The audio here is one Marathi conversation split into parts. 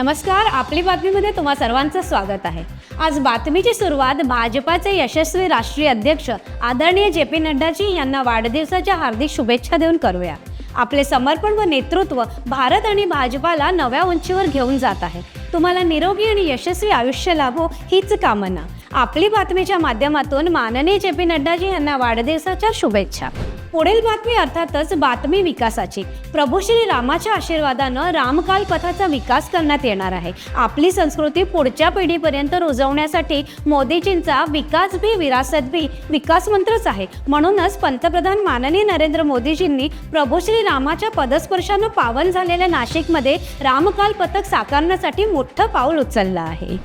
नमस्कार आपली बातमीमध्ये तुम्हा सर्वांचं स्वागत आहे. आज बातमीची सुरुवात भाजपाचे यशस्वी राष्ट्रीय अध्यक्ष आदरणीय जे पी नड्डाजी यांना वाढदिवसाच्या हार्दिक शुभेच्छा देऊन करूया. आपले समर्पण व नेतृत्व भारत आणि भाजपाला नव्या उंचीवर घेऊन जात आहे. तुम्हाला निरोगी आणि यशस्वी आयुष्य लाभो हीच कामना. आपली बातमीच्या माध्यमातून माननीय जे पी नड्डाजी यांना वाढदिवसाच्या शुभेच्छा. पुढील बातमी अर्थातच बातमी विकासाची. प्रभू श्री रामाच्या आशीर्वादानं रामकाल पथाचा विकास करण्यात येणार आहे. आपली संस्कृती पुढच्या पिढीपर्यंत रुजवण्यासाठी मोदीजींचा विकास भी विरासत भी विकास मंत्रच आहे. म्हणूनच पंतप्रधान माननीय नरेंद्र मोदीजींनी प्रभू श्री रामाच्या पदस्पर्शानं पावन झालेल्या नाशिकमध्ये रामकाल पथक साकारण्यासाठी मोठं पाऊल उचललं आहे.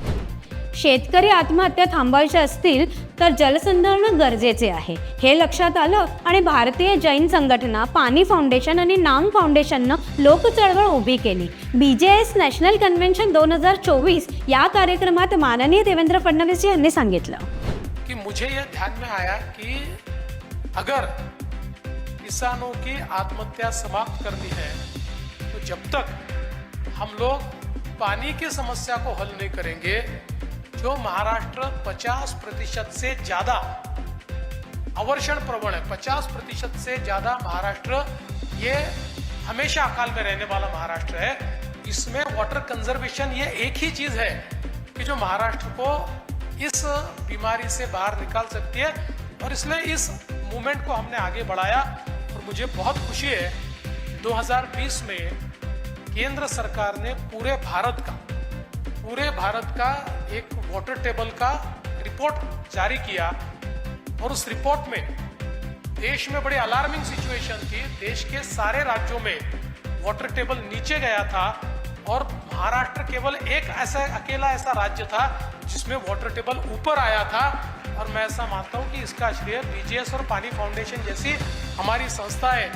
शेतकरी आत्महत्या थांबवायच्या असतील तर जलसंधारण गरजेचे आहे. हे लक्षात आलं आणि भारतीय जैन संघटना पाणी फाउंडेशन आणि नांग फाउंडेशननं लोक चळवळ उभी केली. B J S national convention दोन हजार चोवीस या कार्यक्रमात माननीय देवेंद्र फडणवीस यांनी सांगितलं. कि मुझे ये ध्यान में आया कि अगर किसानों की आत्महत्या समाप्त करनी है तो जब तक हम लोग पानी की समस्या को हल नहीं करेंगे जो महाराष्ट्र 50 प्रतिशत से ज़्यादा अवर्षण प्रवण है 50 प्रतिशत से ज़्यादा महाराष्ट्र, ये हमेशा अकाल में रहने वाला महाराष्ट्र है। इसमें वाटर कंजर्वेशन ये एक ही चीज़ है कि जो महाराष्ट्र को इस बीमारी से बाहर निकाल सकती है और इसलिए इस मूवमेंट को हमने आगे बढ़ाया और मुझे बहुत खुशी है 2020 में केंद्र सरकार ने पूरे भारत का पूरे भारत का एक वाटर टेबल का रिपोर्ट जारी किया और उस रिपोर्ट में देश में बड़ी अलार्मिंग सिचुएशन थी। देश के सारे राज्यों में वाटर टेबल नीचे गया था और महाराष्ट्र केवल एक ऐसा, अकेला ऐसा राज्य था जिसमें वाटर टेबल ऊपर आया था। और मैं ऐसा मानता हूँ कि इसका श्रेय बीजीएस और पानी फाउंडेशन जैसी हमारी संस्थाएँ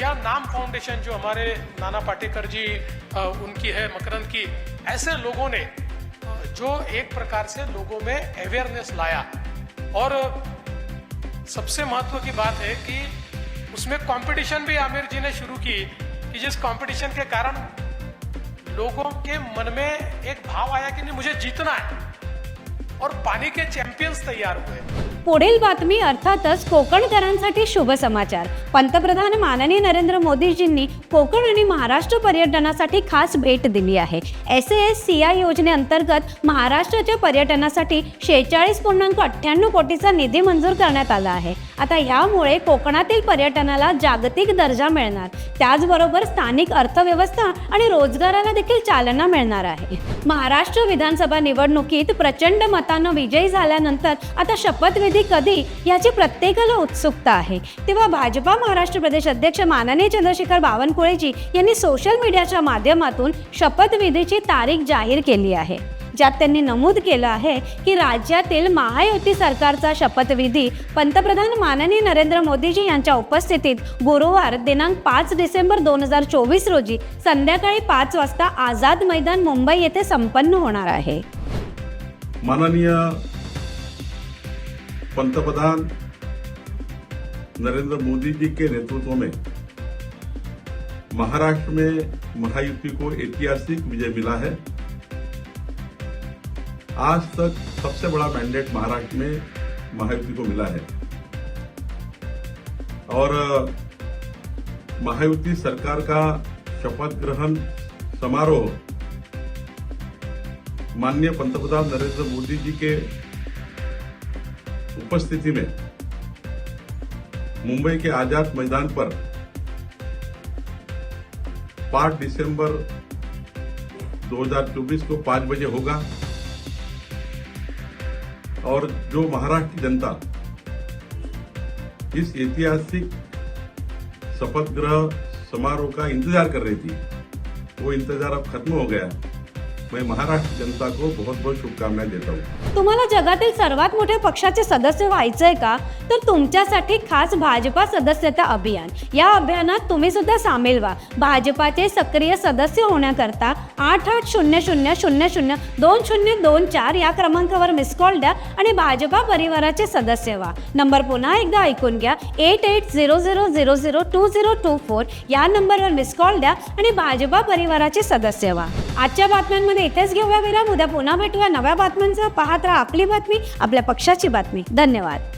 या नाम फाउंडेशन जो हमारे नाना पाटेकर जी उनकी है, मकरंद की, ऐसे लोगों ने जो एक प्रकार से लोगों में अवेयरनेस लाया। और सबसे महत्व की बात है कि उसमें कंपटीशन भी आमिर जी ने शुरू की, कि जिस कंपटीशन के कारण लोगों के मन में एक भाव आया कि नहीं, मुझे जीतना है। और पानी के चैंपियंस तैयार हुए। पुढील बातमी अर्थातच कोकणकरांसाठी शुभ समाचार. पंतप्रधान माननीय नरेंद्र मोदीजींनी कोकण आणि महाराष्ट्र पर्यटनासाठी खास भेट दिली आहे. एस एस सी आय योजनेअंतर्गत महाराष्ट्राच्या पर्यटनासाठी शेहेचाळीस पूर्णांक अठ्ठ्याण्णव कोटीचा निधी मंजूर करण्यात आला आहे. आता यामुळे कोकणातील पर्यटनाला जागतिक दर्जा मिळणार. त्याचबरोबर स्थानिक अर्थव्यवस्था आणि रोजगाराला देखील चालना मिळणार आहे. महाराष्ट्र विधानसभा निवडणुकीत प्रचंड मतानं विजयी झाल्यानंतर आता शपथविधी कधी याची प्रत्येकाला उत्सुकता आहे. तेव्हा भाजपा महाराष्ट्र प्रदेश अध्यक्ष माननीय चंद्रशेखर बावनकुळेजी यांनी सोशल मीडियाच्या माध्यमातून शपथविधीची तारीख जाहीर केली आहे. ज्यात त्यांनी नमूद केलं आहे की राज्यातील महायुती सरकारचा शपथविधी पंतप्रधान माननीय नरेंद्र मोदीजी यांच्या उपस्थितीत गुरुवार दिनांक पाच डिसेंबर दोन हजार चोवीस रोजी संध्याकाळी पाच वाजता आझाद मैदान मुंबई येथे संपन्न होणार आहे. माननीय पंतप्रधान नरेंद्र मोदी जी के नेतृत्व में महाराष्ट्र में महायुति को ऐतिहासिक विजय मिला है। आज तक सबसे बड़ा मैंडेट महाराष्ट्र में महायुति को मिला है। और, महायुति सरकार का शपथ ग्रहण समारोह माननीय पंतप्रधान नरेंद्र मोदी जी के उपस्थिति में मुंबई के आज़ाद मैदान पर 5 दिसंबर 2024 को 5 बजे होगा। और जो महाराष्ट्र की जनता इस ऐतिहासिक शपथ ग्रह समारोह का इंतज़ार कर रही थी, वो इंतज़ार अब खत्म हो गया। मैं महाराष्ट्र जनता को बहुत बहुत शुभकामनाएं देता हूँ। तुम्हाला जगातील सर्वात मोठ्या पक्षाचे सदस्य व्हायचंय का? तर तुमच्यासाठी खास भाजपा सदस्यता अभियान. या अभियानात तुम्ही सुद्धा सामील व्हा. भाजपाचे सक्रिय सदस्य होण्याकरता आठ आठ शून्य शून्य शून्य शून्य दोन शून्य दोन चार या क्रमांकावर मिस कॉल द्या आणि भाजपा परिवाराचे सदस्य व्हा. नंबर पुन्हा एकदा ऐकून घ्या. Eight eight zero zero zero zero two zero two four या नंबरवर मिस कॉल द्या आणि भाजपा परिवाराचे सदस्य व्हा. आजच्या बातम्यांमध्ये इथेच घेऊया विराम. उद्या पुन्हा भेटूया नव्या बातम्यांचा पाहत राहा आपली बातमी आपल्या पक्षाची बातमी. धन्यवाद.